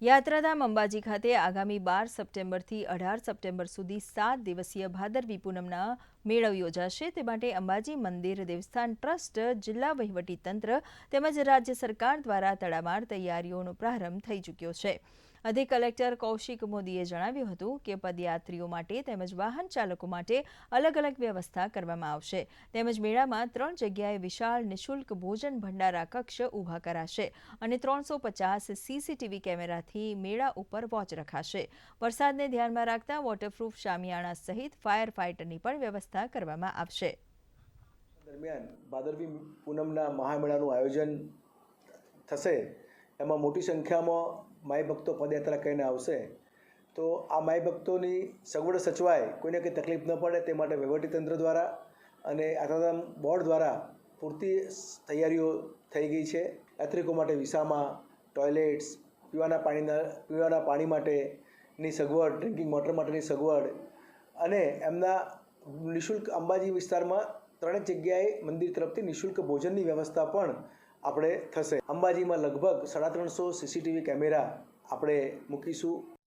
યાત્રાધામ અંબાજી ખાતે આગામી બાર સપ્ટેમ્બરથી અઢાર સપ્ટેમ્બર સુધી સાત દિવસીય ભાદરવી પૂનમના મેળો યોજાશે. તે માટે અંબાજી મંદિર, દેવસ્થાન ટ્રસ્ટ, જિલ્લા વહીવટીતંત્ર તેમજ રાજ્ય સરકાર દ્વારા તડામાર તૈયારીઓનો પ્રારંભ થઈ ચૂક્યો છે. અધિક કલેક્ટર કૌશિક મોદીએ જણાવ્યું હતું કે પદયાત્રીઓ માટે તેમજ વાહન ચાલકો માટે અલગ અલગ વ્યવસ્થા કરવામાં આવશે. તેમજ મેળામાં ત્રણ જગ્યાએ વિશાળ નિઃશુલ્ક ભોજન ભંડારા કક્ષ ઊભા કરાશે અને ત્રણસો પચાસ સીસીટીવી કેમેરાથી મેળા ઉપર વોચ રખાશે. વરસાદને ધ્યાનમાં રાખતા વોટરપ્રૂફ શામિયાણા સહિત ફાયર ફાઇટરની પણ વ્યવસ્થા કરવામાં આવશે. દરમિયાન ભાદરવી પૂનમના મહામેળાનું આયોજન થશે. એમાં મોટી સંખ્યામાં માય ભક્તો પદયાત્રા કરીને આવશે. તો આ માય ભક્તોની સગવડ સચવાય, કોઈને કંઈ તકલીફ ન પડે તે માટે વહીવટીતંત્ર દ્વારા અને યાત્રાધામ બોર્ડ દ્વારા પૂરતી તૈયારીઓ થઈ ગઈ છે. યાત્રિકો માટે વિસામાં, ટોયલેટ્સ, પીવાના પાણીના, પીવાના પાણી માટેની સગવડ, ડ્રિંકિંગ વોટર માટેની સગવડ અને એમના નિઃશુલ્ક અંબાજી વિસ્તારમાં ત્રણેક જગ્યાએ મંદિર તરફથી નિઃશુલ્ક ભોજનની વ્યવસ્થા પણ આપણે થશે. અંબાજીમાં લગભગ સાડા ત્રણસો સીસીટીવી કેમેરા આપણે મૂકીશું.